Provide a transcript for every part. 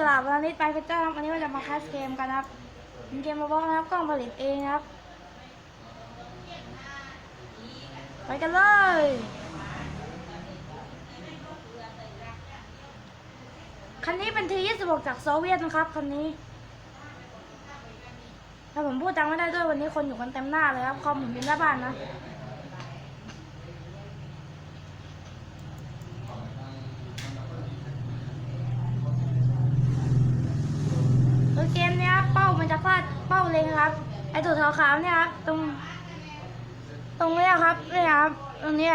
ฉลาดวันนี้ไปเพชรจ้าครับวันนี้เราจะมาคัสเกมกันครับเป็นเกมโรบอทนะครับกล้องผลิตเองครับ ไปกันเลยคันนี้เป็นที26จากโซเวียตนะครับคันนี้ถ้าผมพูดจังไม่ได้ด้วยวันนี้คนอยู่กันเต็มหน้าเลยครับคอมผมเป็นหน้าบ้านนะ เกมเนี้ยเป้ามันจะพลาดเป้าเล็งครับ ไอ้ตัวขาวๆเนี่ยครับตรง ตรงเนี้ยครับเนี่ยครับตรงเนี้ย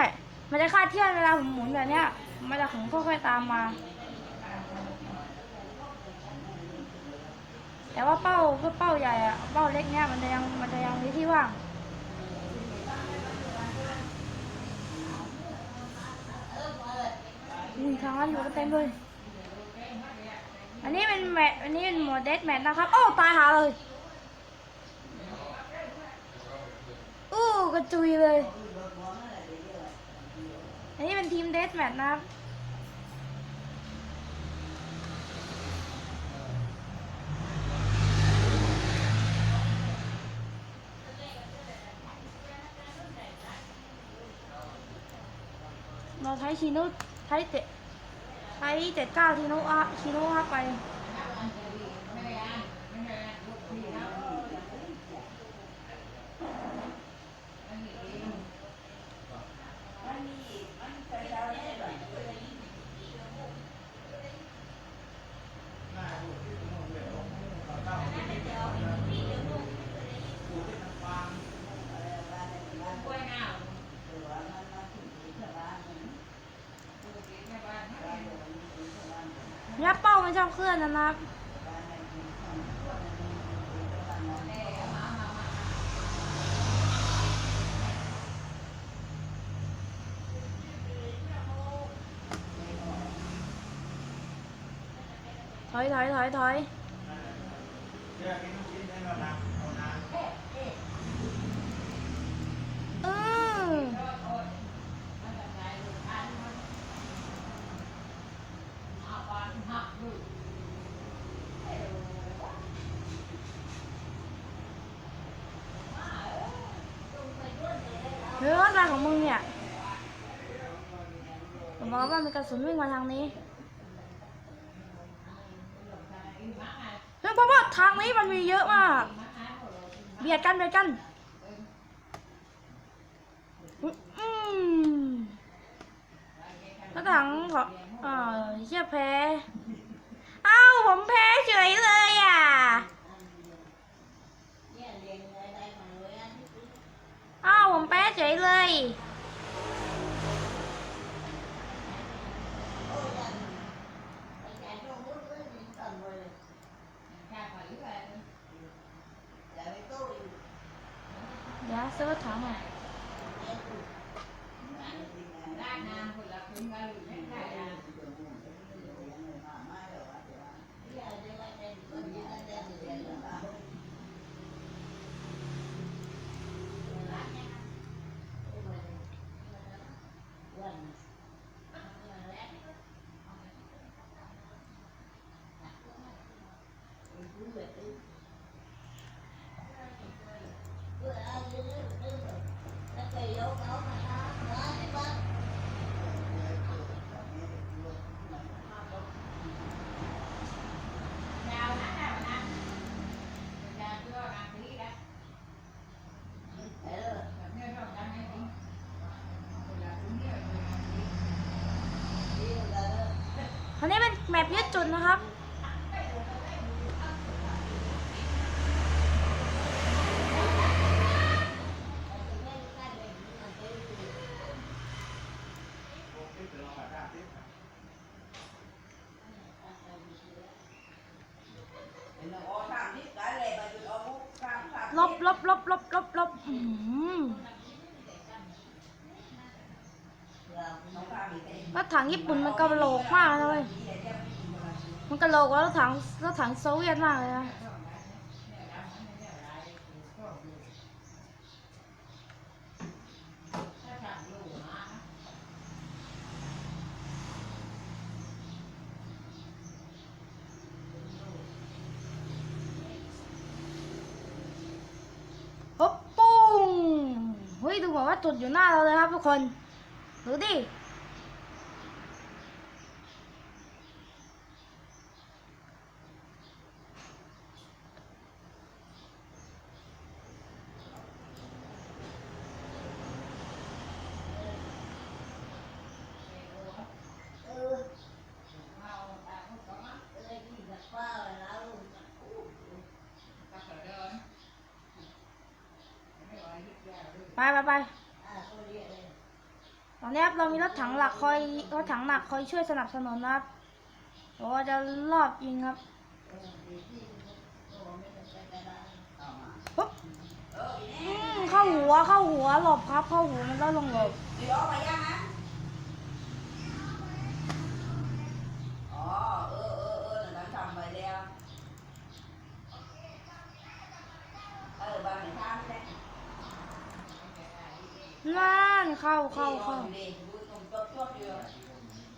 มันจะคาดเที่ยนเวลาผมหมุนแบบเนี้ยมันจะของค่อยๆตามมา แต่ว่าเป้าก็เป้าใหญ่อะเป้าเล็กเนี้ยมันจะยังมันจะยังมีที่ว่างอุ้ยทางนั้นอยู่กันเต็มเลย นี้เป็นแมทอันนี้เป็นโหมดเดสแมทนะครับ โอ้ ตายหาเลย อู้กระจุยเลย อันนี้เป็นทีมเดสแมทนะครับ เราใช้ชิโนุใช้เจ็ด ใช้เจ็ดเก้าชิโนอะชิโนอะไป เนี่ย เป้ามันชอบเคลื่อนนะครับ ถอยถอยถอยถอยเออเฮ้ยอะไรของมึงเนี่ยผมบอกว่ามีกระสุนวิ่งมาทางนี้เฮ้ยเพราะว่าทางนี้มันมีเยอะมาก เบียดกันเบียดกันอืมแล้วถังขอเออเชี่ยแพ้ เอ้าผมแพ้เฉยเลยอะ เอ้าผมแพ้ เฉยเลยเดี๋ยว ซื้อถังหน่อยอันนี้เป็นแมปยืดจุดนะครับ ลบลบลบลบลบลบ รถถังญี่ปุ่นมันก็โลกมากเลยมันก็โลกว่ารถถังรถถังโซเวียตมากเลยนะปุ้งเฮ้ยดูเหมือนว่าจุดอยู่หน้าเราเลยครับทุกคน ดูดิ ไปไปไปตอนนี้ครับเรามีรถถังหลักคอยรถถังหนักคอยช่วยสนับสนุนนะครับเราจะรอบยิงครับปุ๊บเข้าหัวเข้าหัวหลบครับ เข้าหัวมันแล้วลงหลบ Đi đó เข้าเข้า Đi เข้า rồi, đi, vui cùng chốt chốt chưa?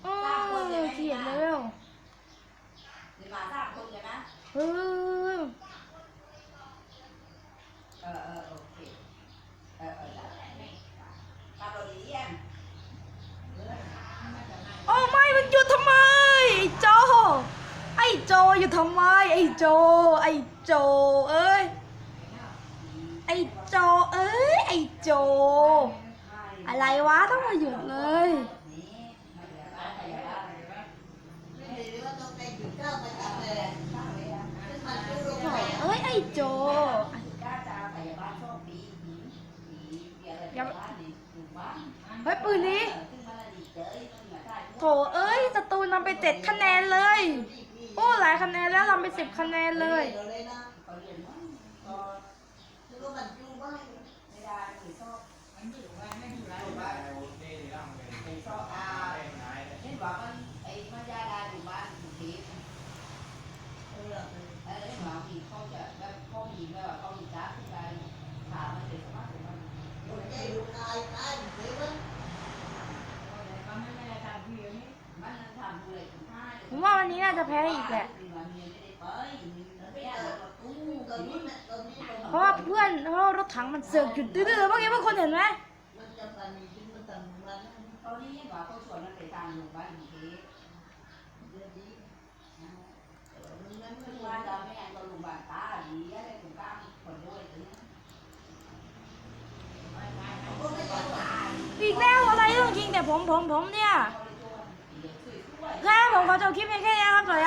อืมเขียนเลเวล Đi mà tham không vậy má? เฮ้ย Ờ, ờ, ok. Ờ, ờ, dạ. Tao rồi đi em. โอ้ไม่มันหยุดทำไมไอ้โจ ไอ้โจหยุดทำไมไอ้โจ ไอ้โจเอ้ยไอ้โจเอ้ยไอ้โจ อะไรวะต้องมาหยุดเลยเอ้ยไอ้โจเฮ้ยปืนนี้โถเอ้ยศัตรูนำไปเจ็ดคะแนนเลย โอ้หลายคะแนนแล้วนำไปสิบคะแนนเลย ผมว่าวันนี้น่าจะแพ้อีกแหละ เพราะว่าเพื่อนเพราะรถถังมันเสือกหยุดดื้อๆเมื่อกี้เพื่อนคนเห็นไหม Có lý và có chuẩn nó để tàng được bán thế. Thứ ba là mấy anh có lùng bàn tá gì á, đây cũng cam, còn đôi thứ. อีกแล้วอะไรต้องยิงแต่ผมผมผมเนี่ยแค่ผมขอจบคลิปเพียงแค่นี้ครับสวัสดีครับ